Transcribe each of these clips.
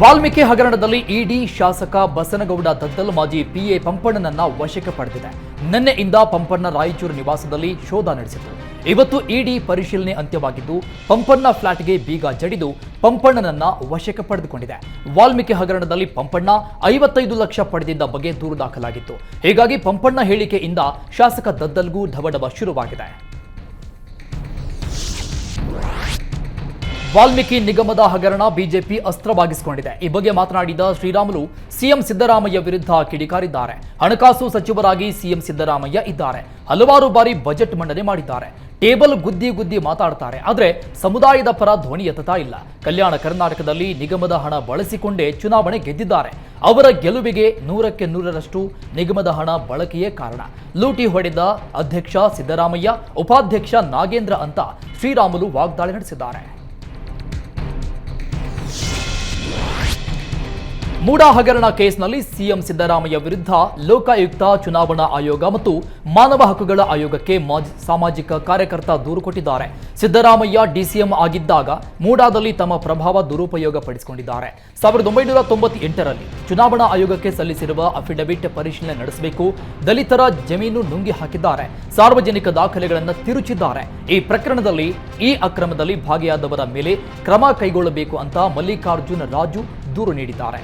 ವಾಲ್ಮೀಕಿ ಹಗರಣದಲ್ಲಿ ಇಡಿ ಶಾಸಕ ಬಸನಗೌಡ ದದ್ದಲ್ ಮಾಜಿ ಪಿಎ ಪಂಪಣ್ಣನನ್ನ ವಶಕ್ಕೆ ಪಡೆದಿದೆ. ನಿನ್ನೆಯಿಂದ ಪಂಪಣ್ಣ ರಾಯಚೂರು ನಿವಾಸದಲ್ಲಿ ಶೋಧ ನಡೆಸಿತು. ಇವತ್ತು ಇಡಿ ಪರಿಶೀಲನೆ ಅಂತ್ಯವಾಗಿದ್ದು, ಪಂಪಣ್ಣ ಫ್ಲಾಟ್ಗೆ ಬೀಗ ಜಡಿದು ಪಂಪಣ್ಣನನ್ನ ವಶಕ್ಕೆ ಪಡೆದುಕೊಂಡಿದೆ. ವಾಲ್ಮೀಕಿ ಹಗರಣದಲ್ಲಿ ಪಂಪಣ್ಣ ಐವತ್ತೈದು ಲಕ್ಷ ಪಡೆದಿದ್ದ ಬಗ್ಗೆ ದೂರು ದಾಖಲಾಗಿತ್ತು. ಹೀಗಾಗಿ ಪಂಪಣ್ಣ ಹೇಳಿಕೆಯಿಂದ ಶಾಸಕ ದದ್ದಲ್ಗೂ ಢವಢವ ಶುರುವಾಗಿದೆ. ವಾಲ್ಮೀಕಿ ನಿಗಮದ ಹಗರಣ ಬಿಜೆಪಿ ಅಸ್ತ್ರವಾಗಿಸಿಕೊಂಡಿದೆ. ಈ ಬಗ್ಗೆ ಮಾತನಾಡಿದ ಶ್ರೀರಾಮುಲು, ಸಿಎಂ ಸಿದ್ದರಾಮಯ್ಯ ವಿರುದ್ಧ ಕಿಡಿಕಾರಿದ್ದಾರೆ. ಹಣಕಾಸು ಸಚಿವರಾಗಿ ಸಿಎಂ ಸಿದ್ದರಾಮಯ್ಯ ಇದ್ದಾರೆ. ಹಲವಾರು ಬಾರಿ ಬಜೆಟ್ ಮಂಡನೆ ಮಾಡಿದ್ದಾರೆ. ಟೇಬಲ್ ಗುದ್ದಿ ಗುದ್ದಿ ಮಾತಾಡ್ತಾರೆ. ಆದರೆ ಸಮುದಾಯದ ಪರ ಧ್ವನಿ ಎತ್ತತಾ ಇಲ್ಲ. ಕಲ್ಯಾಣ ಕರ್ನಾಟಕದಲ್ಲಿ ನಿಗಮದ ಹಣ ಬಳಸಿಕೊಂಡೇ ಚುನಾವಣೆ ಗೆದ್ದಿದ್ದಾರೆ. ಅವರ ಗೆಲುವಿಗೆ ನೂರಕ್ಕೆ ನೂರರಷ್ಟು ನಿಗಮದ ಹಣ ಬಳಕೆಯೇ ಕಾರಣ. ಲೂಟಿ ಹೊಡೆದ ಅಧ್ಯಕ್ಷ ಸಿದ್ದರಾಮಯ್ಯ, ಉಪಾಧ್ಯಕ್ಷ ನಾಗೇಂದ್ರ ಅಂತ ಶ್ರೀರಾಮುಲು ವಾಗ್ದಾಳಿ ನಡೆಸಿದ್ದಾರೆ. ಮೂಡಾ ಹಗರಣ ಕೇಸ್ನಲ್ಲಿ ಸಿಎಂ ಸಿದ್ದರಾಮಯ್ಯ ವಿರುದ್ಧ ಲೋಕಾಯುಕ್ತ ಚುನಾವಣಾ ಆಯೋಗ ಮತ್ತು ಮಾನವ ಹಕ್ಕುಗಳ ಆಯೋಗಕ್ಕೆ ಮಾಜಿ ಸಾಮಾಜಿಕ ಕಾರ್ಯಕರ್ತ ದೂರು ಕೊಟ್ಟಿದ್ದಾರೆ. ಸಿದ್ದರಾಮಯ್ಯ ಡಿಸಿಎಂ ಆಗಿದ್ದಾಗ ಮೂಡಾದಲ್ಲಿ ತಮ್ಮ ಪ್ರಭಾವ ದುರುಪಯೋಗ ಪಡಿಸಿಕೊಂಡಿದ್ದಾರೆ ಸಾವಿರದ ಒಂಬೈನೂರ ತೊಂಬತ್ತೆಂಟರಲ್ಲಿ ಚುನಾವಣಾ ಆಯೋಗಕ್ಕೆ ಸಲ್ಲಿಸಿರುವ ಅಫಿಡವಿಟ್ ಪರಿಶೀಲನೆ ನಡೆಸಬೇಕು. ದಲಿತರ ಜಮೀನು ನುಂಗಿ ಹಾಕಿದ್ದಾರೆ. ಸಾರ್ವಜನಿಕ ದಾಖಲೆಗಳನ್ನು ತಿರುಚಿದ್ದಾರೆ. ಈ ಪ್ರಕರಣದಲ್ಲಿ ಈ ಅಕ್ರಮದಲ್ಲಿ ಭಾಗಿಯಾದವರ ಮೇಲೆ ಕ್ರಮ ಕೈಗೊಳ್ಳಬೇಕು ಅಂತ ಮಲ್ಲಿಕಾರ್ಜುನ ರಾಜು ದೂರು ನೀಡಿದ್ದಾರೆ.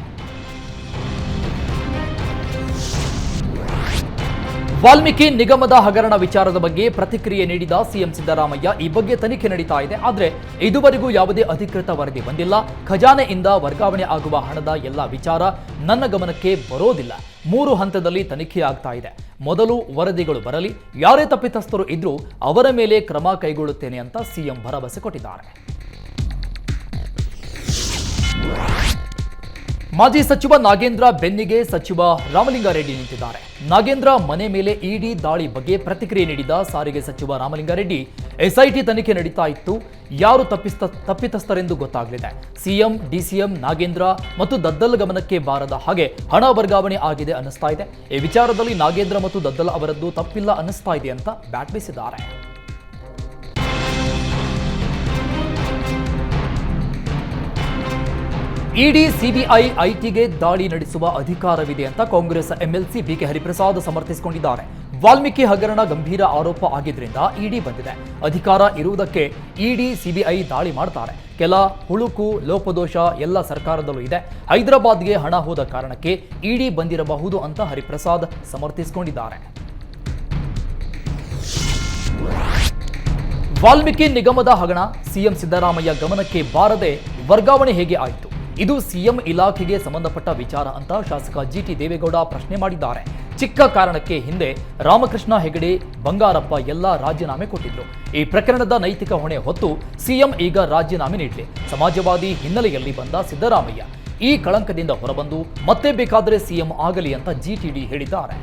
ವಾಲ್ಮೀಕಿ ನಿಗಮದ ಹಗರಣ ವಿಚಾರದ ಬಗ್ಗೆ ಪ್ರತಿಕ್ರಿಯೆ ನೀಡಿದ ಸಿಎಂ ಸಿದ್ದರಾಮಯ್ಯ ಈ ಬಗ್ಗೆ ತನಿಖೆ ನಡೀತಾ ಇದೆ. ಆದರೆ ಇದುವರೆಗೂ ಯಾವುದೇ ಅಧಿಕೃತ ವರದಿ ಬಂದಿಲ್ಲ. ಖಜಾನೆಯಿಂದ ವರ್ಗಾವಣೆ ಆಗುವ ಹಣದ ಎಲ್ಲ ವಿಚಾರ ನನ್ನ ಗಮನಕ್ಕೆ ಬರೋದಿಲ್ಲ. ಮೂರು ಹಂತದಲ್ಲಿ ತನಿಖೆ ಆಗ್ತಾ ಇದೆ. ಮೊದಲು ವರದಿಗಳು ಬರಲಿ. ಯಾರೇ ತಪ್ಪಿತಸ್ಥರು ಇದ್ರೂ ಅವರ ಮೇಲೆ ಕ್ರಮ ಕೈಗೊಳ್ಳುತ್ತೇನೆ ಅಂತ ಸಿಎಂ ಭರವಸೆ ಕೊಟ್ಟಿದ್ದಾರೆ. ಮಾಜಿ ಸಚಿವ ನಾಗೇಂದ್ರ ಬೆನ್ನಿಗೆ ಸಚಿವ ರಾಮಲಿಂಗಾರೆಡ್ಡಿ ನಿಂತಿದ್ದಾರೆ. ನಾಗೇಂದ್ರ ಮನೆ ಮೇಲೆ ಇಡಿ ದಾಳಿ ಬಗ್ಗೆ ಪ್ರತಿಕ್ರಿಯೆ ನೀಡಿದ ಸಾರಿಗೆ ಸಚಿವ ರಾಮಲಿಂಗಾರೆಡ್ಡಿ ಎಸ್ಐಟಿ ತನಿಖೆ ನಡೀತಾ ಇತ್ತು. ಯಾರು ತಪ್ಪಿಸ್ತ, ತಪ್ಪಿತಸ್ಥರೆಂದು ಗೊತ್ತಾಗಲಿದೆ. ಸಿಎಂ, ಡಿಸಿಎಂ, ನಾಗೇಂದ್ರ ಮತ್ತು ದದ್ದಲ್ ಗಮನಕ್ಕೆ ಬಾರದ ಹಾಗೆ ಹಣ ವರ್ಗಾವಣೆ ಆಗಿದೆ ಅನ್ನಿಸ್ತಾ ಇದೆ. ಈ ವಿಚಾರದಲ್ಲಿ ನಾಗೇಂದ್ರ ಮತ್ತು ದದ್ದಲ್ ಅವರದ್ದು ತಪ್ಪಿಲ್ಲ ಅನ್ನಿಸ್ತಾ ಇದೆ ಅಂತ ಬ್ಯಾಟ್ ಬೀಸಿದ್ದಾರೆ. ಇಡಿ ಸಿಬಿಐ ಐಟಿಗೆ ದಾಳಿ ನಡೆಸುವ ಅಧಿಕಾರವಿದೆ ಅಂತ ಕಾಂಗ್ರೆಸ್ ಎಂಎಲ್ಸಿ ಬಿಕೆ ಹರಿಪ್ರಸಾದ್ ಸಮರ್ಥಿಸಿಕೊಂಡಿದ್ದಾರೆ. ವಾಲ್ಮೀಕಿ ಹಗರಣ ಗಂಭೀರ ಆರೋಪ ಆಗಿದ್ರಿಂದ ಇಡಿ ಬಂದಿದೆ. ಅಧಿಕಾರ ಇರುವುದಕ್ಕೆ ಇಡಿ ಸಿಬಿಐ ದಾಳಿ ಮಾಡ್ತಾರೆ. ಕೆಲ ಹುಳುಕು, ಲೋಪದೋಷ ಎಲ್ಲ ಸರ್ಕಾರದಲ್ಲೂ ಇದೆ. ಹೈದರಾಬಾದ್ಗೆ ಹಣ ಹೋದ ಕಾರಣಕ್ಕೆ ಇಡಿ ಬಂದಿರಬಹುದು ಅಂತ ಹರಿಪ್ರಸಾದ್ ಸಮರ್ಥಿಸಿಕೊಂಡಿದ್ದಾರೆ. ವಾಲ್ಮೀಕಿ ನಿಗಮದ ಹಗರಣ, ಸಿಎಂ ಸಿದ್ದರಾಮಯ್ಯ ಗಮನಕ್ಕೆ ಬಾರದೆ ವರ್ಗಾವಣೆ ಹೇಗೆ ಆಯಿತು? ಇದು ಸಿಎಂ ಇಲಾಖೆಗೆ ಸಂಬಂಧಪಟ್ಟ ವಿಚಾರ ಅಂತ ಶಾಸಕ ಜಿಟಿ ದೇವೇಗೌಡ ಪ್ರಶ್ನೆ ಮಾಡಿದ್ದಾರೆ. ಚಿಕ್ಕ ಕಾರಣಕ್ಕೆ ಹಿಂದೆ ರಾಮಕೃಷ್ಣ ಹೆಗಡೆ, ಬಂಗಾರಪ್ಪ ಎಲ್ಲ ರಾಜೀನಾಮೆ ಕೊಟ್ಟಿದ್ರು. ಈ ಪ್ರಕರಣದ ನೈತಿಕ ಹೊಣೆ ಹೊತ್ತು ಸಿಎಂ ಈಗ ರಾಜೀನಾಮೆ ನೀಡಲಿ ಸಮಾಜವಾದಿ ಹಿನ್ನೆಲೆಯಲ್ಲಿ ಬಂದ ಸಿದ್ದರಾಮಯ್ಯ. ಈ ಕಳಂಕದಿಂದ ಹೊರಬಂದು ಮತ್ತೆ ಬೇಕಾದರೆ ಸಿಎಂ ಆಗಲಿ ಅಂತ ಜಿಟಿಡಿ ಹೇಳಿದ್ದಾರೆ.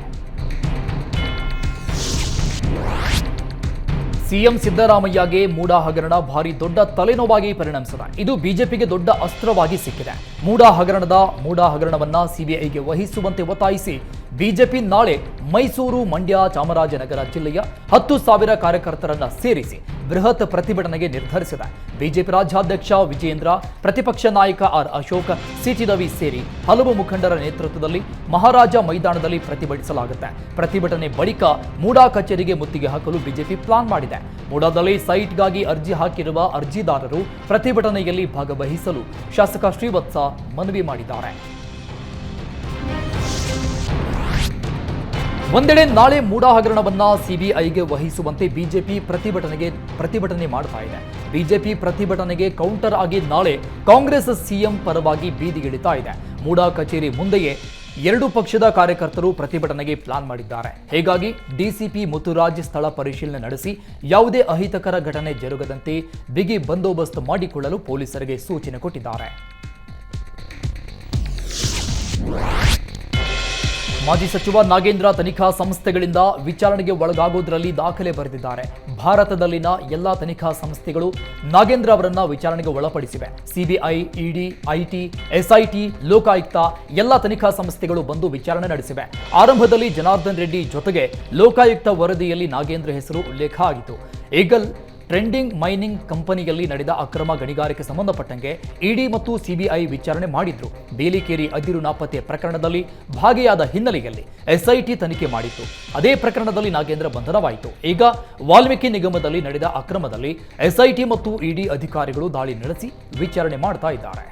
ಸಿಎಂ ಸಿದ್ದರಾಮಯ್ಯಗೆ ಮೂಡಾ ಹಗರಣ ಭಾರಿ ದೊಡ್ಡ ತಲೆನೋವಾಗಿ ಪರಿಣಮಿಸಿದೆ. ಇದು ಬಿಜೆಪಿಗೆ ದೊಡ್ಡ ಅಸ್ತ್ರವಾಗಿ ಸಿಕ್ಕಿದೆ. ಮೂಡಾ ಹಗರಣದ ಮೂಡಾ ಹಗರಣವನ್ನ ಸಿಬಿಐಗೆ ವಹಿಸುವಂತೆ ಒತ್ತಾಯಿಸಿ ಬಿಜೆಪಿ ನಾಳೆ ಮೈಸೂರು ಮಂಡ್ಯ ಚಾಮರಾಜನಗರ ಜಿಲ್ಲೆಯ ಹತ್ತು ಸಾವಿರ ಕಾರ್ಯಕರ್ತರನ್ನ ಸೇರಿಸಿ ಬೃಹತ್ ಪ್ರತಿಭಟನೆಗೆ ನಿರ್ಧರಿಸಿದೆ ಬಿಜೆಪಿ ರಾಜ್ಯಾಧ್ಯಕ್ಷ ವಿಜೇಂದ್ರ ಪ್ರತಿಪಕ್ಷ ನಾಯಕ ಆರ್ ಅಶೋಕ, ಸಿಟಿ ರವಿ ಸೇರಿ ಹಲವು ಮುಖಂಡರ ನೇತೃತ್ವದಲ್ಲಿ ಮಹಾರಾಜ ಮೈದಾನದಲ್ಲಿ ಪ್ರತಿಭಟಿಸಲಾಗುತ್ತೆ. ಪ್ರತಿಭಟನೆ ಬಳಿಕ ಮೂಡಾ ಕಚೇರಿಗೆ ಮುತ್ತಿಗೆ ಹಾಕಲು ಬಿಜೆಪಿ ಪ್ಲಾನ್ ಮಾಡಿದೆ. ಮೂಡಾದಲ್ಲಿ ಸೈಟ್ಗಾಗಿ ಅರ್ಜಿ ಹಾಕಿರುವ ಅರ್ಜಿದಾರರು ಪ್ರತಿಭಟನೆಯಲ್ಲಿ ಭಾಗವಹಿಸಲು ಶಾಸಕ ಶ್ರೀವತ್ಸ ಮನವಿ ಮಾಡಿದ್ದಾರೆ. ಒಂದೆಡೆ ನಾಳೆ ಮೂಡ ಹಗರಣವನ್ನ ಸಿಬಿಐಗೆ ವಹಿಸುವಂತೆ ಬಿಜೆಪಿ ಪ್ರತಿಭಟನೆಗೆ ಪ್ರತಿಭಟನೆ ಮಾಡ್ತಾ ಇದೆ. ಬಿಜೆಪಿ ಪ್ರತಿಭಟನೆಗೆ ಕೌಂಟರ್ ಆಗಿ ನಾಳೆ ಕಾಂಗ್ರೆಸ್ ಸಿಎಂ ಪರವಾಗಿ ಬೀದಿಗಿಳಿತಾ ಇದೆ. ಮೂಡಾ ಕಚೇರಿ ಮುಂದೆಯೇ ಎರಡು ಪಕ್ಷದ ಕಾರ್ಯಕರ್ತರು ಪ್ರತಿಭಟನೆಗೆ ಪ್ಲಾನ್ ಮಾಡಿದ್ದಾರೆ. ಹೀಗಾಗಿ ಡಿಸಿಪಿ ಮುತ್ತುರಾಜ್ ಸ್ಥಳ ಪರಿಶೀಲನೆ ನಡೆಸಿ ಯಾವುದೇ ಅಹಿತಕರ ಘಟನೆ ಜರುಗದಂತೆ ಬಿಗಿ ಬಂದೋಬಸ್ತ್ ಮಾಡಿಕೊಳ್ಳಲು ಪೊಲೀಸರಿಗೆ ಸೂಚನೆ ಕೊಟ್ಟಿದ್ದಾರೆ. ಮಾಜಿ ಸಚಿವ ನಾಗೇಂದ್ರ ತನಿಖಾ ಸಂಸ್ಥೆಗಳಿಂದ ವಿಚಾರಣೆಗೆ ಒಳಗಾಗುವುದರಲ್ಲಿ ದಾಖಲೆ ಬರೆದಿದ್ದಾರೆ. ಭಾರತದಲ್ಲಿನ ಎಲ್ಲಾ ತನಿಖಾ ಸಂಸ್ಥೆಗಳು ನಾಗೇಂದ್ರ ಅವರನ್ನ ವಿಚಾರಣೆಗೆ ಒಳಪಡಿಸಿವೆ. CBI, ED, IT, SIT, Lokayukta ಎಲ್ಲ ತನಿಖಾ ಸಂಸ್ಥೆಗಳು ಬಂದು ವಿಚಾರಣೆ ನಡೆಸಿವೆ. ಆರಂಭದಲ್ಲಿ ಜನಾರ್ದನ್ ರೆಡ್ಡಿ ಜೊತೆಗೆ ಲೋಕಾಯುಕ್ತ ವರದಿಯಲ್ಲಿ ನಾಗೇಂದ್ರ ಹೆಸರು ಉಲ್ಲೇಖ ಆಗಿತ್ತು. ಈಗಲ್ ಟ್ರೆಂಡಿಂಗ್ ಮೈನಿಂಗ್ ಕಂಪನಿಯಲ್ಲಿ ನಡೆದ ಅಕ್ರಮ ಗಣಿಗಾರಿಕೆ ಸಂಬಂಧಪಟ್ಟಂಗೆ ಇಡಿ ಮತ್ತು ಸಿಬಿಐ ವಿಚಾರಣೆ ಮಾಡಿದ್ರು. ಬೇಲಿಕೇರಿ ಅದಿರು ನಾಪತ್ತೆ ಪ್ರಕರಣದಲ್ಲಿ ಭಾಗಿಯಾದ ಹಿನ್ನೆಲೆಯಲ್ಲಿ ಎಸ್ಐಟಿ ತನಿಖೆ ಮಾಡಿತ್ತು. ಅದೇ ಪ್ರಕರಣದಲ್ಲಿ ನಾಗೇಂದ್ರ ಬಂಧನವಾಯಿತು. ಈಗ ವಾಲ್ಮೀಕಿ ನಿಗಮದಲ್ಲಿ ನಡೆದ ಅಕ್ರಮದಲ್ಲಿ ಎಸ್ಐಟಿ ಮತ್ತು ಇಡಿ ಅಧಿಕಾರಿಗಳು ದಾಳಿ ನಡೆಸಿ ವಿಚಾರಣೆ ಮಾಡ್ತಾ ಇದ್ದಾರೆ.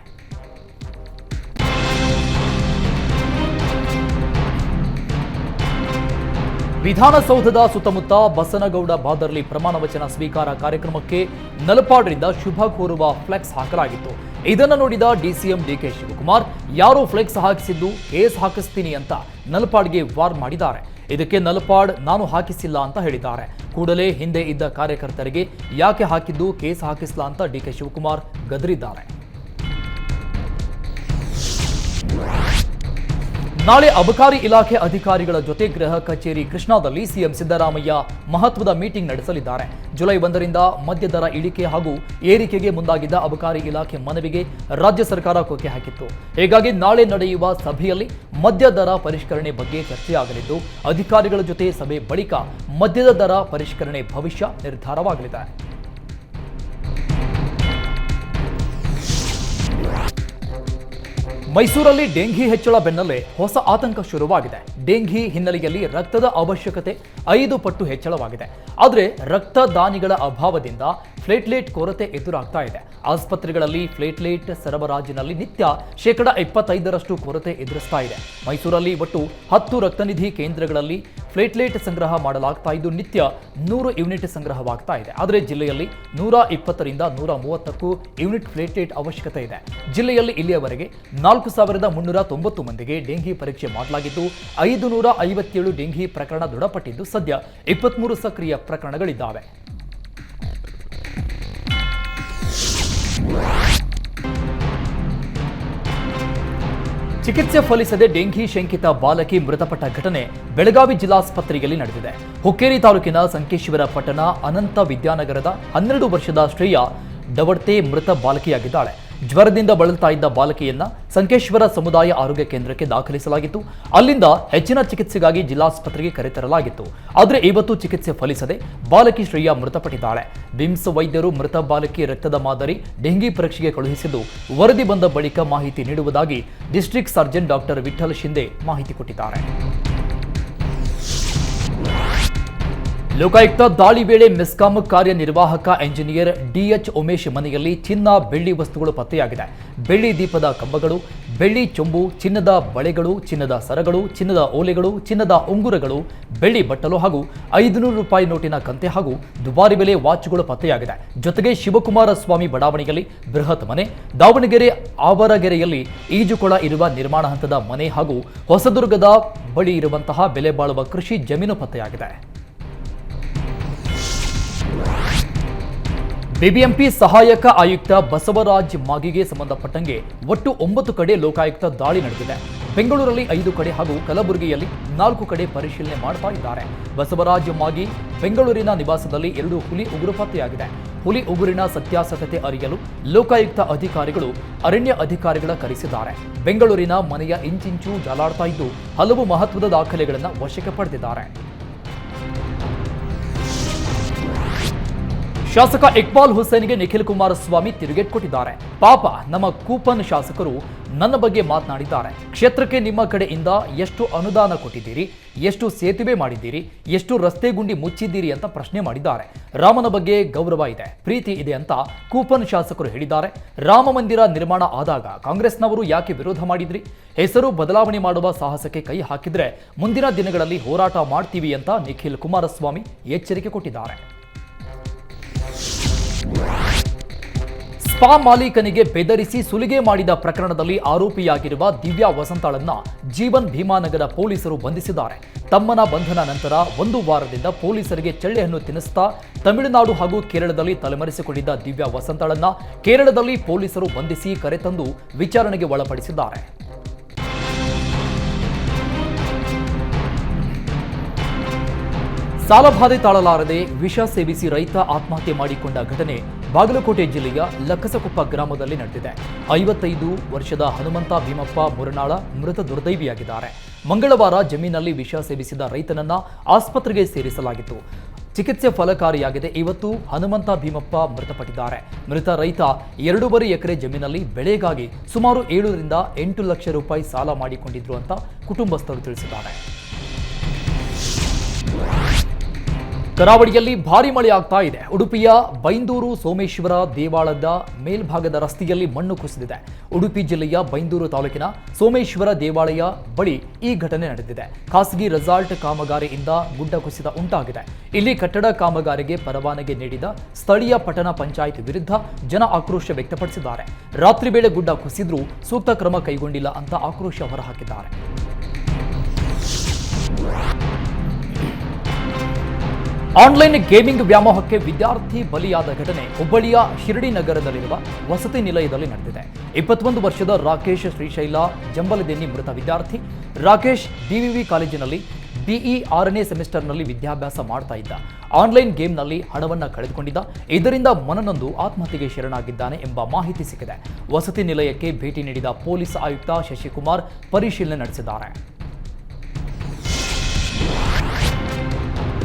ವಿಧಾನಸೌಧದ ಸುತ್ತಮುತ್ತ ಬಸನಗೌಡ ಬಾದರ್ಲಿ ಪ್ರಮಾಣ ವಚನ ಸ್ವೀಕಾರ ಕಾರ್ಯಕ್ರಮಕ್ಕೆ ನಲಪಾಡ್ರಿಂದ ಶುಭ ಕೋರುವ ಫ್ಲೆಕ್ಸ್ ಹಾಕಲಾಗಿತ್ತು. ಇದನ್ನು ನೋಡಿದ ಡಿಸಿಎಂ ಡಿಕೆ ಶಿವಕುಮಾರ್, ಯಾರು ಫ್ಲೆಕ್ಸ್ ಹಾಕಿಸಿದ್ದು ಕೇಸ್ ಹಾಕಿಸ್ತೀನಿ ಅಂತ ನಲಪಾಡ್ಗೆ ವಾರ್ ಮಾಡಿದ್ದಾರೆ. ಇದಕ್ಕೆ ನಲಪಾಡ್ ನಾನು ಹಾಕಿಸಿಲ್ಲ ಅಂತ ಹೇಳಿದ್ದಾರೆ. ಕೂಡಲೇ ಹಿಂದೆ ಇದ್ದ ಕಾರ್ಯಕರ್ತರಿಗೆ ಯಾಕೆ ಹಾಕಿದ್ದು, ಕೇಸ್ ಹಾಕಿಸ್ಲಾ ಅಂತ ಡಿಕೆ ಶಿವಕುಮಾರ್ ಗದರಿದ್ದಾರೆ. ನಾಳೆ ಅಬಕಾರಿ ಇಲಾಖೆ ಅಧಿಕಾರಿಗಳ ಜೊತೆ ಗೃಹ ಕಚೇರಿ ಕೃಷ್ಣಾದಲ್ಲಿ ಸಿಎಂ ಸಿದ್ದರಾಮಯ್ಯ ಮಹತ್ವದ ಮೀಟಿಂಗ್ ನಡೆಸಲಿದ್ದಾರೆ. ಜುಲೈ ಒಂದರಿಂದ ಮದ್ಯ ದರ ಇಳಿಕೆ ಹಾಗೂ ಏರಿಕೆಗೆ ಮುಂದಾಗಿದ್ದ ಅಬಕಾರಿ ಇಲಾಖೆ ಮನವಿಗೆ ರಾಜ್ಯ ಸರ್ಕಾರ ಕೊಕ್ಕೆ ಹಾಕಿತ್ತು. ಹೀಗಾಗಿ ನಾಳೆ ನಡೆಯುವ ಸಭೆಯಲ್ಲಿ ಮದ್ಯ ದರ ಪರಿಷ್ಕರಣೆ ಬಗ್ಗೆ ಚರ್ಚೆಯಾಗಲಿದ್ದು, ಅಧಿಕಾರಿಗಳ ಜೊತೆ ಸಭೆ ಬಳಿಕ ಮದ್ಯದ ದರ ಪರಿಷ್ಕರಣೆ ಭವಿಷ್ಯ ನಿರ್ಧಾರವಾಗಲಿದೆ. ಮೈಸೂರಲ್ಲಿ ಡೆಂಘಿ ಹೆಚ್ಚಳ ಬೆನ್ನಲ್ಲೇ ಹೊಸ ಆತಂಕ ಶುರುವಾಗಿದೆ. ಡೆಂಘಿ ಹಿನ್ನೆಲೆಯಲ್ಲಿ ರಕ್ತದ ಅವಶ್ಯಕತೆ ಐದು ಪಟ್ಟು ಹೆಚ್ಚಳವಾಗಿದೆ. ಆದರೆ ರಕ್ತದಾನಿಗಳ ಅಭಾವದಿಂದ ಫ್ಲೇಟ್ಲೇಟ್ ಕೊರತೆ ಎದುರಾಗ್ತಾ ಇದೆ. ಆಸ್ಪತ್ರೆಗಳಲ್ಲಿ ಫ್ಲೇಟ್ಲೇಟ್ ಸರಬರಾಜಿನಲ್ಲಿ ನಿತ್ಯ ಶೇಕಡ ಇಪ್ಪತ್ತೈದರಷ್ಟು ಕೊರತೆ ಎದುರಿಸ್ತಾ ಇದೆ. ಮೈಸೂರಲ್ಲಿ ಒಟ್ಟು ಹತ್ತು ರಕ್ತನಿಧಿ ಕೇಂದ್ರಗಳಲ್ಲಿ ಫ್ಲೇಟ್ಲೇಟ್ ಸಂಗ್ರಹ ಮಾಡಲಾಗ್ತಾ ಇದ್ದು, ನಿತ್ಯ ನೂರು ಯೂನಿಟ್ ಸಂಗ್ರಹವಾಗ್ತಾ ಇದೆ. ಆದರೆ ಜಿಲ್ಲೆಯಲ್ಲಿ ನೂರ ಇಪ್ಪತ್ತರಿಂದ ನೂರ ಮೂವತ್ತಕ್ಕೂ ಯೂನಿಟ್ ಫ್ಲೇಟ್ಲೇಟ್ ಅವಶ್ಯಕತೆ ಇದೆ. ಜಿಲ್ಲೆಯಲ್ಲಿ ಇಲ್ಲಿಯವರೆಗೆ ನಾಲ್ಕು ಸಾವಿರದ ಮುನ್ನೂರ ತೊಂಬತ್ತು ಮಂದಿಗೆ ಡೆಂಗಿ ಪರೀಕ್ಷೆ ಮಾಡಲಾಗಿದ್ದು, ಐದು ನೂರ ಐವತ್ತೇಳು ಡೆಂಗಿ ಪ್ರಕರಣ ದೃಢಪಟ್ಟಿದ್ದು, ಸದ್ಯ ಇಪ್ಪತ್ಮೂರು ಸಕ್ರಿಯ ಪ್ರಕರಣಗಳಿದ್ದಾವೆ. ಚಿಕಿತ್ಸೆ ಫಲಿಸದೆ ಡೆಂಘಿ ಶಂಕಿತ ಬಾಲಕಿ ಮೃತಪಟ್ಟ ಘಟನೆ ಬೆಳಗಾವಿ ಜಿಲ್ಲಾಸ್ಪತ್ರೆಯಲ್ಲಿ ನಡೆದಿದೆ. ಹುಕ್ಕೇರಿ ತಾಲೂಕಿನ ಸಂಕೇಶ್ವರ ಪಟ್ಟಣ ಅನಂತ ವಿದ್ಯಾನಗರದ ಹನ್ನೆರಡು ವರ್ಷದ ಶ್ರೇಯ ಡವಡ್ತೆ ಮೃತ ಬಾಲಕಿಯಾಗಿದ್ದಾಳೆ. ಜ್ವರದಿಂದ ಬಳಲ್ತಾ ಇದ್ದ ಬಾಲಕಿಯನ್ನ ಸಂಕೇಶ್ವರ ಸಮುದಾಯ ಆರೋಗ್ಯ ಕೇಂದ್ರಕ್ಕೆ ದಾಖಲಿಸಲಾಗಿತ್ತು. ಅಲ್ಲಿಂದ ಹೆಚ್ಚಿನ ಚಿಕಿತ್ಸೆಗಾಗಿ ಜಿಲ್ಲಾಸ್ಪತ್ರೆಗೆ ಕರೆತರಲಾಗಿತ್ತು ಆದರೆ ಇವತ್ತು ಚಿಕಿತ್ಸೆ ಫಲಿಸದೆ ಬಾಲಕಿ ಶ್ರೇಯ ಮೃತಪಟ್ಟಿದ್ದಾಳೆ. ಬಿಮ್ಸ್ ವೈದ್ಯರು ಮೃತ ಬಾಲಕಿ ರಕ್ತದ ಮಾದರಿ ಡೆಂಗಿ ಪರೀಕ್ಷೆಗೆ ಕಳುಹಿಸಿದ್ದು ವರದಿ ಬಂದ ಬಳಿಕ ಮಾಹಿತಿ ನೀಡುವುದಾಗಿ district surgeon doctor Vithal Shinde ಮಾಹಿತಿ ಕೊಟ್ಟಿದ್ದಾರೆ. ಲೋಕಾಯುಕ್ತ ದಾಳಿ ವೇಳೆ ಮೆಸ್ಕಾಂ ಕಾರ್ಯನಿರ್ವಾಹಕ ಎಂಜಿನಿಯರ್ ಡಿಎಚ್ ಉಮೇಶ್ ಮನೆಯಲ್ಲಿ ಚಿನ್ನ, ಬೆಳ್ಳಿ ವಸ್ತುಗಳು ಪತ್ತೆಯಾಗಿದೆ. ಬೆಳ್ಳಿ ದೀಪದ ಕಂಬಗಳು, ಬೆಳ್ಳಿ ಚೊಂಬು, ಚಿನ್ನದ ಬಳೆಗಳು, ಚಿನ್ನದ ಸರಗಳು, ಚಿನ್ನದ ಓಲೆಗಳು, ಚಿನ್ನದ ಉಂಗುರಗಳು, ಬೆಳ್ಳಿ ಬಟ್ಟಲು ಹಾಗೂ ಐದುನೂರು ರೂಪಾಯಿ ನೋಟಿನ ಕಂತೆ ಹಾಗೂ ದುಬಾರಿ ಬೆಲೆ ವಾಚ್ಗಳು ಪತ್ತೆಯಾಗಿದೆ. ಜೊತೆಗೆ ಶಿವಕುಮಾರ ಸ್ವಾಮಿ ಬಡಾವಣೆಯಲ್ಲಿ ಬೃಹತ್ ಮನೆ, ದಾವಣಗೆರೆ ಆವರಗೆರೆಯಲ್ಲಿ ಈಜುಕೊಳ ಇರುವ ನಿರ್ಮಾಣ ಹಂತದ ಮನೆ ಹಾಗೂ ಹೊಸದುರ್ಗದ ಬಳಿ ಇರುವಂತಹ ಬೆಲೆ ಬಾಳುವ ಕೃಷಿ ಜಮೀನು ಪತ್ತೆಯಾಗಿದೆ. ಬಿಬಿಎಂಪಿ ಸಹಾಯಕ ಆಯುಕ್ತ ಬಸವರಾಜ್ ಮಾಗಿಗೆ ಸಂಬಂಧಪಟ್ಟಂಗೆ ಒಟ್ಟು ಒಂಬತ್ತು ಕಡೆ ಲೋಕಾಯುಕ್ತ ದಾಳಿ ನಡೆದಿದೆ. ಬೆಂಗಳೂರಲ್ಲಿ ಐದು ಕಡೆ ಹಾಗೂ ಕಲಬುರಗಿಯಲ್ಲಿ ನಾಲ್ಕು ಕಡೆ ಪರಿಶೀಲನೆ ಮಾಡ್ತಾ ಇದ್ದಾರೆ. ಬಸವರಾಜ್ ಮಾಗಿ ಬೆಂಗಳೂರಿನ ನಿವಾಸದಲ್ಲಿ ಎರಡು ಹುಲಿ ಉಗುರು ಪತ್ತೆಯಾಗಿದೆ. ಹುಲಿ ಉಗುರಿನ ಸತ್ಯಾಸತ್ಯತೆ ಅರಿಯಲು ಲೋಕಾಯುಕ್ತ ಅಧಿಕಾರಿಗಳು ಅರಣ್ಯ ಅಧಿಕಾರಿಗಳ ಕರೆಸಿದ್ದಾರೆ. ಬೆಂಗಳೂರಿನ ಮನೆಯ ಇಂಚಿಂಚು ಜಾಲಾಡ್ತಾ ಇದ್ದು ಹಲವು ಮಹತ್ವದ ದಾಖಲೆಗಳನ್ನು ವಶಕ್ಕೆ ಪಡೆದಿದ್ದಾರೆ. ಶಾಸಕ ಇಕ್ಬಾಲ್ ಹುಸೇನ್ಗೆ ನಿಖಿಲ್ ಕುಮಾರಸ್ವಾಮಿ ತಿರುಗೇಟ್ ಕೊಟ್ಟಿದ್ದಾರೆ. ಪಾಪ, ನಮ್ಮ ಕೂಪನ್ ಶಾಸಕರು ನನ್ನ ಬಗ್ಗೆ ಮಾತನಾಡಿದ್ದಾರೆ. ಕ್ಷೇತ್ರಕ್ಕೆ ನಿಮ್ಮ ಕಡೆಯಿಂದ ಎಷ್ಟು ಅನುದಾನ ಕೊಟ್ಟಿದ್ದೀರಿ, ಎಷ್ಟು ಸೇತುವೆ ಮಾಡಿದ್ದೀರಿ, ಎಷ್ಟು ರಸ್ತೆ ಗುಂಡಿ ಮುಚ್ಚಿದ್ದೀರಿ ಅಂತ ಪ್ರಶ್ನೆ ಮಾಡಿದ್ದಾರೆ. ರಾಮನ ಬಗ್ಗೆ ಗೌರವ ಇದೆ, ಪ್ರೀತಿ ಇದೆ ಅಂತ ಕೂಪನ್ ಶಾಸಕರು ಹೇಳಿದ್ದಾರೆ. ರಾಮ ಮಂದಿರ ನಿರ್ಮಾಣ ಆದಾಗ ಕಾಂಗ್ರೆಸ್ನವರು ಯಾಕೆ ವಿರೋಧ ಮಾಡಿದ್ರಿ? ಹೆಸರು ಬದಲಾವಣೆ ಮಾಡುವ ಸಾಹಸಕ್ಕೆ ಕೈ ಹಾಕಿದ್ರೆ ಮುಂದಿನ ದಿನಗಳಲ್ಲಿ ಹೋರಾಟ ಮಾಡ್ತೀವಿ ಅಂತ ನಿಖಿಲ್ ಕುಮಾರಸ್ವಾಮಿ ಎಚ್ಚರಿಕೆ ಕೊಟ್ಟಿದ್ದಾರೆ. ಸ್ಪಾ ಮಾಲೀಕನಿಗೆ ಬೆದರಿಸಿ ಸುಲಿಗೆ ಮಾಡಿದ ಪ್ರಕರಣದಲ್ಲಿ ಆರೋಪಿಯಾಗಿರುವ ದಿವ್ಯಾ ವಸಂತಾಳನ್ನ ಜೀವನ್ ಭೀಮಾನಗರ ಪೊಲೀಸರು ಬಂಧಿಸಿದ್ದಾರೆ. ತಮ್ಮನ ಬಂಧನ ನಂತರ ಒಂದು ವಾರದಿಂದ ಪೊಲೀಸರಿಗೆ ಚಳ್ಳೆಹಣ್ಣು ತಿನ್ನಿಸ್ತಾ ತಮಿಳುನಾಡು ಹಾಗೂ ಕೇರಳದಲ್ಲಿ ತಲೆಮರೆಸಿಕೊಂಡಿದ್ದ ದಿವ್ಯಾ ವಸಂತಾಳನ್ನ ಕೇರಳದಲ್ಲಿ ಪೊಲೀಸರು ಬಂಧಿಸಿ ಕರೆತಂದು ವಿಚಾರಣೆಗೆ ಒಳಪಡಿಸಿದ್ದಾರೆ. ಸಾಲಬಾಧೆ ತಾಳಲಾರದೆ ವಿಷ ಸೇವಿಸಿ ರೈತ ಆತ್ಮಹತ್ಯೆ ಮಾಡಿಕೊಂಡ ಘಟನೆ ಬಾಗಲಕೋಟೆ ಜಿಲ್ಲೆಯ ಲಕ್ಕಸಕೊಪ್ಪ ಗ್ರಾಮದಲ್ಲಿ ನಡೆದಿದೆ. ಐವತ್ತೈದು ವರ್ಷದ ಹನುಮಂತ ಭೀಮಪ್ಪ ಮುರನಾಳ ಮೃತ ದುರ್ದೈವಿಯಾಗಿದ್ದಾರೆ. ಮಂಗಳವಾರ ಜಮೀನಲ್ಲಿ ವಿಷ ಸೇವಿಸಿದ ರೈತನನ್ನ ಆಸ್ಪತ್ರೆಗೆ ಸೇರಿಸಲಾಗಿತ್ತು. ಚಿಕಿತ್ಸೆ ಫಲಕಾರಿಯಾಗಿದೆ. ಇವತ್ತು ಹನುಮಂತ ಭೀಮಪ್ಪ ಮೃತಪಟ್ಟಿದ್ದಾರೆ. ಮೃತ ರೈತ ಎರಡೂವರೆ ಎಕರೆ ಜಮೀನಲ್ಲಿ ಬೆಳೆಗಾಗಿ ಸುಮಾರು ಏಳರಿಂದ ಎಂಟು ಲಕ್ಷ ರೂಪಾಯಿ ಸಾಲ ಮಾಡಿಕೊಂಡಿದ್ರು ಅಂತ ಕುಟುಂಬಸ್ಥರು ತಿಳಿಸಿದ್ದಾರೆ. ಕರಾವಳಿಯಲ್ಲಿ ಭಾರಿ ಆಗ್ತಾ ಇದೆ. ಉಡುಪಿಯ ಬೈಂದೂರು ಸೋಮೇಶ್ವರ ದೇವಾಲಯದ ಮೇಲ್ಭಾಗದ ರಸ್ತೆಯಲ್ಲಿ ಮಣ್ಣು ಕುಸಿದಿದೆ. ಉಡುಪಿ ಜಿಲ್ಲೆಯ ಬೈಂದೂರು ತಾಲೂಕಿನ ಸೋಮೇಶ್ವರ ದೇವಾಲಯ ಬಳಿ ಈ ಘಟನೆ ನಡೆದಿದೆ. ಖಾಸಗಿ ರೆಸಾರ್ಟ್ ಕಾಮಗಾರಿಯಿಂದ ಗುಡ್ಡ ಕುಸಿತ ಉಂಟಾಗಿದೆ. ಇಲ್ಲಿ ಕಟ್ಟಡ ಕಾಮಗಾರಿಗೆ ಪರವಾನಗಿ ನೀಡಿದ ಸ್ಥಳೀಯ ಪಟ್ಟಣ ಪಂಚಾಯತ್ ವಿರುದ್ಧ ಜನ ಆಕ್ರೋಶ ವ್ಯಕ್ತಪಡಿಸಿದ್ದಾರೆ. ರಾತ್ರಿ ವೇಳೆ ಗುಡ್ಡ ಕುಸಿದ್ರೂ ಸೂಕ್ತ ಕ್ರಮ ಕೈಗೊಂಡಿಲ್ಲ ಅಂತ ಆಕ್ರೋಶ ಹೊರಹಾಕಿದ್ದಾರೆ. ಆನ್ಲೈನ್ ಗೇಮಿಂಗ್ ವ್ಯಾಮೋಹಕ್ಕೆ ವಿದ್ಯಾರ್ಥಿ ಬಲಿಯಾದ ಘಟನೆ ಹುಬ್ಬಳ್ಳಿಯ ಶಿರಡಿ ನಗರದಲ್ಲಿರುವ ವಸತಿ ನಿಲಯದಲ್ಲಿ ನಡೆದಿದೆ. ಇಪ್ಪತ್ತೊಂದು ವರ್ಷದ ರಾಕೇಶ್ ಶ್ರೀಶೈಲ ಜಂಬಲದೇನಿ ಮೃತ ವಿದ್ಯಾರ್ಥಿ. ರಾಕೇಶ್ ಡಿವಿವಿ ಕಾಲೇಜಿನಲ್ಲಿ ಬಿಇ ಆರನೇ ಸೆಮಿಸ್ಟರ್ನಲ್ಲಿ ವಿದ್ಯಾಭ್ಯಾಸ ಮಾಡ್ತಾ ಇದ್ದ. ಆನ್ಲೈನ್ ಗೇಮ್ನಲ್ಲಿ ಹಣವನ್ನು ಕಳೆದುಕೊಂಡಿದ್ದ. ಇದರಿಂದ ಮನನೊಂದು ಆತ್ಮಹತ್ಯೆಗೆ ಶರಣಾಗಿದ್ದಾನೆ ಎಂಬ ಮಾಹಿತಿ ಸಿಕ್ಕಿದೆ. ವಸತಿ ನಿಲಯಕ್ಕೆ ಭೇಟಿ ನೀಡಿದ ಪೊಲೀಸ್ ಆಯುಕ್ತ ಶಶಿಕುಮಾರ್ ಪರಿಶೀಲನೆ ನಡೆಸಿದ್ದಾರೆ.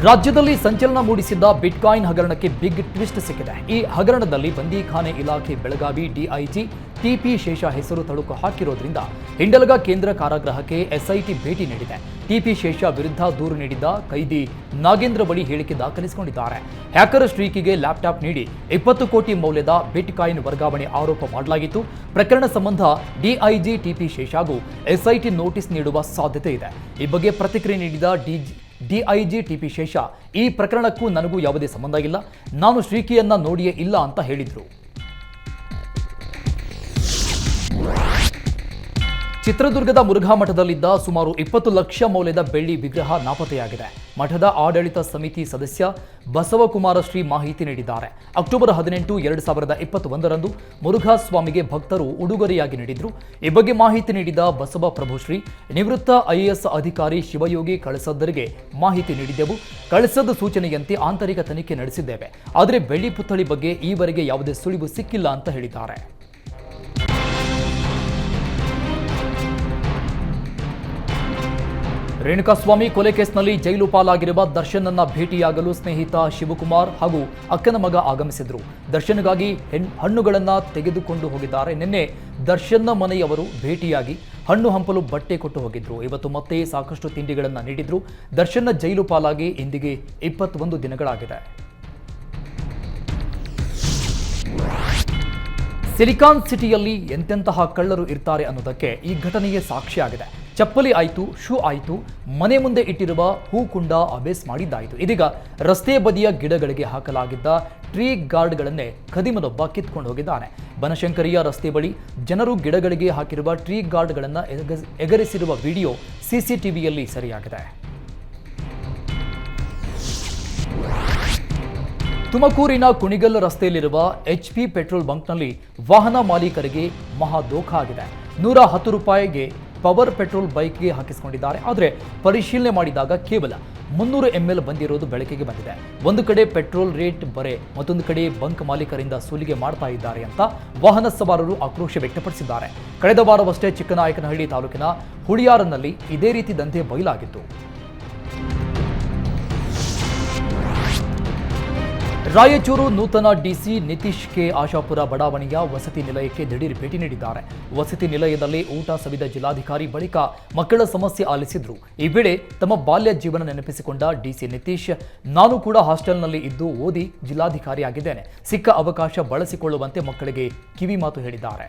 ರಾಜ್ಯದಲ್ಲಿ ಸಂಚಲನ ಮೂಡಿಸಿದ್ದ ಬಿಟ್ಕಾಯಿನ್ ಹಗರಣಕ್ಕೆ ಬಿಗ್ ಟ್ವಿಸ್ಟ್ ಸಿಕ್ಕಿದೆ. ಈ ಹಗರಣದಲ್ಲಿ ಬಂದೀಖಾನೆ ಇಲಾಖೆ ಬೆಳಗಾವಿ ಡಿಐಜಿ ಟಿಪಿ ಶೇಷ ಹೆಸರು ತಳುಕು ಹಾಕಿರೋದ್ರಿಂದ ಹಿಂಡಲಗ ಕೇಂದ್ರ ಕಾರಾಗೃಹಕ್ಕೆ ಎಸ್ಐಟಿ ಭೇಟಿ ನೀಡಿದೆ. ಟಿಪಿ ಶೇಷ ವಿರುದ್ಧ ದೂರು ನೀಡಿದ್ದ ಕೈದಿ ನಾಗೇಂದ್ರ ಬಳಿ ಹೇಳಿಕೆ ದಾಖಲಿಸಿಕೊಂಡಿದ್ದಾರೆ. ಹ್ಯಾಕರ್ ಸ್ಟ್ರೀಕಿಗೆ ಲ್ಯಾಪ್ಟಾಪ್ ನೀಡಿ ಇಪ್ಪತ್ತು ಕೋಟಿ ಮೌಲ್ಯದ ಬಿಟ್ಕಾಯಿನ್ ವರ್ಗಾವಣೆ ಆರೋಪ ಮಾಡಲಾಗಿತ್ತು. ಪ್ರಕರಣ ಸಂಬಂಧ ಡಿಐಜಿ ಟಿಪಿ ಶೇಷಾಗೂ ಎಸ್ಐಟಿ ನೋಟಿಸ್ ನೀಡುವ ಸಾಧ್ಯತೆ ಇದೆ. ಈ ಬಗ್ಗೆ ಪ್ರತಿಕ್ರಿಯೆ ನೀಡಿದ ಡಿಜಿ ಡಿಐಜಿ ಟಿಪಿ ಶೇಷ. ಈ ಪ್ರಕರಣಕ್ಕೂ ನನಗೂ ಯಾವುದೇ ಸಂಬಂಧ ಇಲ್ಲ. ನಾನು ಶ್ರೀಕಿಯನ್ನ ನೋಡಿಯೇ ಇಲ್ಲ ಅಂತ ಹೇಳಿದ್ರು. ಚಿತ್ರದುರ್ಗದ ಮುರುಘಾ ಮಠದಲ್ಲಿದ್ದ ಸುಮಾರು ಇಪ್ಪತ್ತು ಲಕ್ಷ ಮೌಲ್ಯದ ಬೆಳ್ಳಿ ವಿಗ್ರಹ ನಾಪತ್ತೆಯಾಗಿದೆ. ಮಠದ ಆಡಳಿತ ಸಮಿತಿ ಸದಸ್ಯ ಬಸವಕುಮಾರ ಶ್ರೀ ಮಾಹಿತಿ ನೀಡಿದ್ದಾರೆ. ಅಕ್ಟೋಬರ್ ಹದಿನೆಂಟು, ಎರಡು ಸಾವಿರದ ಇಪ್ಪತ್ತೊಂದರಂದು ಮುರುಘಾ ಸ್ವಾಮಿಗೆ ಭಕ್ತರು ಉಡುಗೊರೆಯಾಗಿ ನೀಡಿದ್ರು. ಈ ಬಗ್ಗೆ ಮಾಹಿತಿ ನೀಡಿದ ಬಸವ ಪ್ರಭುಶ್ರೀ ನಿವೃತ್ತ ಐಎಎಸ್ ಅಧಿಕಾರಿ ಶಿವಯೋಗಿ ಕಳಸದ್ದರಿಗೆ ಮಾಹಿತಿ ನೀಡಿದ್ದೆವು. ಕಳಸದ ಸೂಚನೆಯಂತೆ ಆಂತರಿಕ ತನಿಖೆ ನಡೆಸಿದ್ದೇವೆ. ಆದರೆ ಬೆಳ್ಳಿ ಪುತ್ಥಳಿ ಬಗ್ಗೆ ಈವರೆಗೆ ಯಾವುದೇ ಸುಳಿವು ಸಿಕ್ಕಿಲ್ಲ ಅಂತ ಹೇಳಿದ್ದಾರೆ. ರೇಣುಕಾಸ್ವಾಮಿ ಕೊಲೆ ಕೇಸ್ನಲ್ಲಿ ಜೈಲು ಪಾಲಾಗಿರುವ ದರ್ಶನ್ನನ್ನ ಭೇಟಿಯಾಗಲು ಸ್ನೇಹಿತ ಶಿವಕುಮಾರ್ ಹಾಗೂ ಅಕ್ಕನ ಮಗ ಆಗಮಿಸಿದ್ರು. ದರ್ಶನ್ಗಾಗಿ ಹೆಣ್, ಹಣ್ಣುಗಳನ್ನ ತೆಗೆದುಕೊಂಡು ಹೋಗಿದ್ದಾರೆ. ನಿನ್ನೆ ದರ್ಶನ್ನ ಮನೆಯವರು ಭೇಟಿಯಾಗಿ ಹಣ್ಣು ಹಂಪಲು ಬಟ್ಟೆ ಕೊಟ್ಟು ಹೋಗಿದ್ರು. ಇವತ್ತು ಮತ್ತೆ ಸಾಕಷ್ಟು ತಿಂಡಿಗಳನ್ನ ನೀಡಿದ್ರು. ದರ್ಶನ್ನ ಜೈಲು ಪಾಲಾಗಿ ಇಂದಿಗೆ ಇಪ್ಪತ್ತೊಂದು ದಿನಗಳಾಗಿದೆ. ಸಿಲಿಕಾನ್ ಸಿಟಿಯಲ್ಲಿ ಎಂತೆಂತಹ ಕಳ್ಳರು ಇರ್ತಾರೆ ಅನ್ನೋದಕ್ಕೆ ಈ ಘಟನೆಗೆ ಸಾಕ್ಷಿಯಾಗಿದೆ. ಚಪ್ಪಲಿ ಆಯಿತು, ಶೂ ಆಯಿತು, ಮನೆ ಮುಂದೆ ಇಟ್ಟಿರುವ ಹೂಕುಂಡ ಅಬೇಸ್ ಮಾಡಿದ್ದಾಯಿತು. ಇದೀಗ ರಸ್ತೆ ಬದಿಯ ಗಿಡಗಳಿಗೆ ಹಾಕಲಾಗಿದ್ದ ಟ್ರೀ ಗಾರ್ಡ್ಗಳನ್ನೇ ಖದೀಮನೊಬ್ಬ ಕಿತ್ಕೊಂಡು ಹೋಗಿದ್ದಾನೆ. ಬನಶಂಕರಿಯ ರಸ್ತೆ ಬಳಿ ಜನರು ಗಿಡಗಳಿಗೆ ಹಾಕಿರುವ ಟ್ರೀ ಗಾರ್ಡ್ಗಳನ್ನು ಎಗರಿಸಿರುವ ವಿಡಿಯೋ ಸಿಸಿಟಿವಿಯಲ್ಲಿ ಸರಿಯಾಗಿದೆ. ತುಮಕೂರಿನ ಕುಣಿಗಲ್ ರಸ್ತೆಯಲ್ಲಿರುವ ಎಚ್ ಪಿ ಪೆಟ್ರೋಲ್ ಬಂಕ್ನಲ್ಲಿ ವಾಹನ ಮಾಲೀಕರಿಗೆ ಮಹಾ ದೋಖ ಆಗಿದೆ. ನೂರ ಹತ್ತು ರೂಪಾಯಿಗೆ ಪವರ್ ಪೆಟ್ರೋಲ್ ಬೈಕ್ಗೆ ಹಾಕಿಸಿಕೊಂಡಿದ್ದಾರೆ. ಆದರೆ ಪರಿಶೀಲನೆ ಮಾಡಿದಾಗ ಕೇವಲ ಮುನ್ನೂರು ಎಂಎಲ್ ಬಂದಿರೋದು ಬೆಳಕಿಗೆ ಬಂದಿದೆ. ಒಂದು ಕಡೆ ಪೆಟ್ರೋಲ್ ರೇಟ್ ಬರೆ, ಮತ್ತೊಂದು ಕಡೆ ಬಂಕ್ ಮಾಲೀಕರಿಂದ ಸುಲಿಗೆ ಮಾಡ್ತಾ ಇದ್ದಾರೆ ಅಂತ ವಾಹನ ಸವಾರರು ಆಕ್ರೋಶ ವ್ಯಕ್ತಪಡಿಸಿದ್ದಾರೆ. ಕಳೆದ ವಾರವಷ್ಟೇ ಚಿಕ್ಕನಾಯಕನಹಳ್ಳಿ ತಾಲೂಕಿನ ಹುಳಿಯಾರನಲ್ಲಿ ಇದೇ ರೀತಿ ದಂಧೆ ಬಯಲಾಗಿತ್ತು. ರಾಯಚೂರು ನೂತನ ಡಿಸಿ ನಿತೀಶ್ ಕೆ ಆಶಾಪುರ ಬಡಾವಣೆಯ ವಸತಿ ನಿಲಯಕ್ಕೆ ದಿಢೀರ್ ಭೇಟಿ ನೀಡಿದ್ದಾರೆ. ವಸತಿ ನಿಲಯದಲ್ಲಿ ಊಟ ಸವಿದ ಜಿಲ್ಲಾಧಿಕಾರಿ ಬಳಿಕ ಮಕ್ಕಳ ಸಮಸ್ಯೆ ಆಲಿಸಿದ್ರು. ಈ ವೇಳೆ ತಮ್ಮ ಬಾಲ್ಯ ಜೀವನ ನೆನಪಿಸಿಕೊಂಡ ಡಿಸಿ ನಿತೀಶ್, ನಾನು ಕೂಡ ಹಾಸ್ಟೆಲ್ನಲ್ಲಿ ಇದ್ದು ಓದಿ ಜಿಲ್ಲಾಧಿಕಾರಿಯಾಗಿದ್ದೇನೆ. ಸಿಕ್ಕ ಅವಕಾಶ ಬಳಸಿಕೊಳ್ಳುವಂತೆ ಮಕ್ಕಳಿಗೆ ಕಿವಿಮಾತು ಹೇಳಿದ್ದಾರೆ.